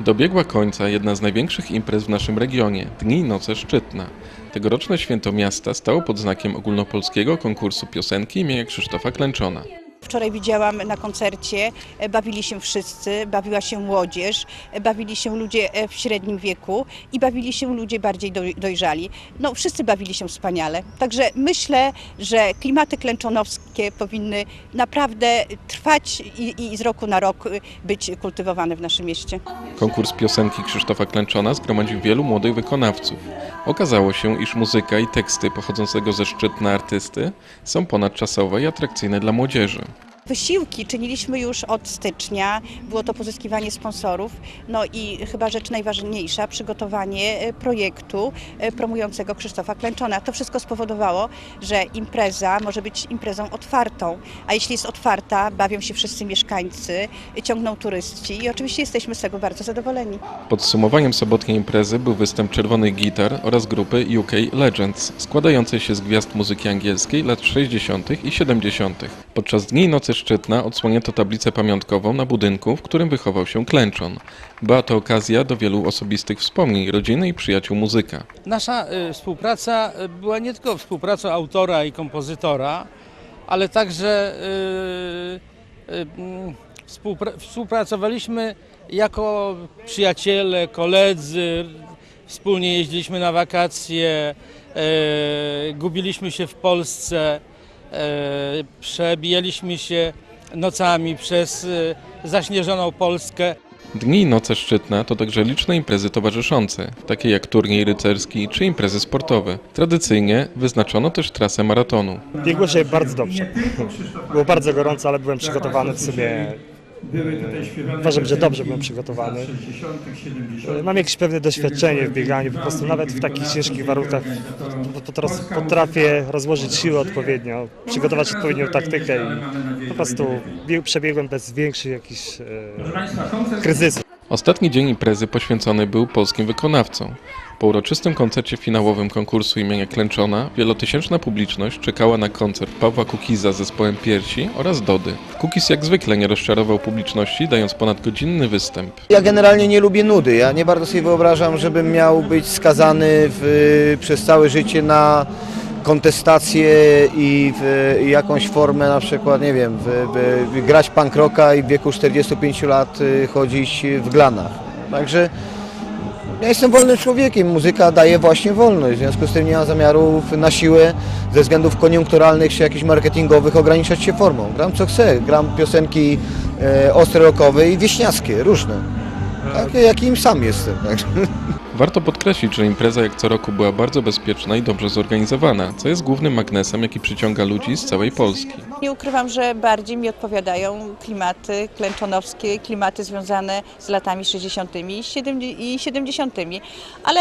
Dobiegła końca jedna z największych imprez w naszym regionie Dni i Noce Szczytna. Tegoroczne święto miasta stało pod znakiem ogólnopolskiego konkursu piosenki imienia Krzysztofa Klęczona. Wczoraj widziałam na koncercie, e, bawili się wszyscy, bawiła się młodzież, e, bawili się ludzie e, w średnim wieku i bawili się ludzie bardziej doj- dojrzali. No wszyscy bawili się wspaniale. Także myślę, że klimaty klęczonowskie powinny naprawdę trwać i, i z roku na rok y, być kultywowane w naszym mieście. Konkurs piosenki Krzysztofa Klęczona zgromadził wielu młodych wykonawców. Okazało się, iż muzyka i teksty pochodzącego ze Szczytna artysty są ponadczasowe i atrakcyjne dla młodzieży. Wysiłki czyniliśmy już od stycznia, było to pozyskiwanie sponsorów, no i chyba rzecz najważniejsza, przygotowanie e, projektu e, promującego Krzysztofa Klęczona. To wszystko spowodowało, że impreza może być imprezą otwartą, a jeśli jest otwarta, bawią się wszyscy mieszkańcy, ciągną turyści i oczywiście jesteśmy z tego bardzo zadowoleni. Podsumowaniem sobotniej imprezy był występ czerwonych gitar oraz grupy UK Legends, składającej się z gwiazd muzyki angielskiej lat 60. i 70. Podczas Dni Nocy Szczytna odsłonięto tablicę pamiątkową na budynku, w którym wychował się Klęczon. Była to okazja do wielu osobistych wspomnień rodziny i przyjaciół muzyka. Nasza y, współpraca y, była nie tylko współpracą autora i kompozytora, ale także y, mm, współpra- współpracowaliśmy jako przyjaciele, koledzy, wspólnie jeździliśmy na wakacje, gubiliśmy się w Polsce, przebijaliśmy się nocami przez y, zaśnieżoną Polskę. Dni i Noce Szczytna to także liczne imprezy towarzyszące, takie jak turniej rycerski czy imprezy sportowe. Tradycyjnie wyznaczono też trasę maratonu. Biegło się bardzo dobrze. Było bardzo gorąco, ale byłem przygotowany w Uważam, że dobrze byłem przygotowany. Mam jakieś pewne doświadczenie w bieganiu, po prostu nawet w takich ciężkich warunkach po- potrafię rozłożyć siły odpowiednio, przygotować odpowiednią taktykę i po prostu bieg- przebiegłem bez większych jakichś e, kryzysów. Ostatni dzień imprezy poświęcony był polskim wykonawcom. Po uroczystym koncercie finałowym konkursu imienia Klęczona wielotysięczna publiczność czekała na koncert Pawła Kukiza z zespołem Piersi oraz Dody. Kukiz jak zwykle nie rozczarował publiczności, dając ponadgodzinny występ. Ja generalnie nie lubię nudy. Ja nie bardzo sobie wyobrażam, żebym miał być skazany w, przez całe życie na kontestację i w, jakąś formę na przykład, nie wiem, w, w, grać punk rocka i w wieku 45 lat y, chodzić w glanach. Także ja jestem wolnym człowiekiem, muzyka daje właśnie wolność, w związku z tym nie mam zamiaru na siłę ze względów koniunkturalnych czy jakichś marketingowych ograniczać się formą. Gram co chcę, gram piosenki e, ostre rockowe i wieśniackie, różne. Takie jakim sam jestem. Także. Warto podkreślić, że impreza jak co roku była bardzo bezpieczna i dobrze zorganizowana, co jest głównym magnesem, jaki przyciąga ludzi z całej Polski. Nie ukrywam, że bardziej mi odpowiadają klimaty klęczonowskie, klimaty związane z latami 60. i 70. i 70., ale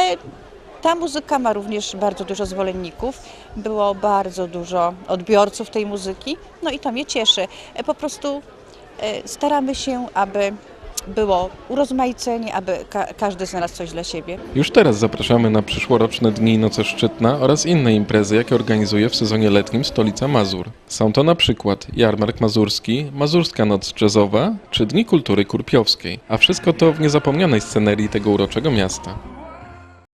ta muzyka ma również bardzo dużo zwolenników, było bardzo dużo odbiorców tej muzyki, no i to mnie cieszy. E, Po prostu e, staramy się, aby było urozmaicenie, aby ka- każdy znalazł coś dla siebie. Już teraz zapraszamy na przyszłoroczne Dni Noce Szczytna oraz inne imprezy, jakie organizuje w sezonie letnim stolica Mazur. Są to na przykład Jarmark Mazurski, Mazurska Noc Jazzowa czy Dni Kultury Kurpiowskiej, a wszystko to w niezapomnianej scenerii tego uroczego miasta.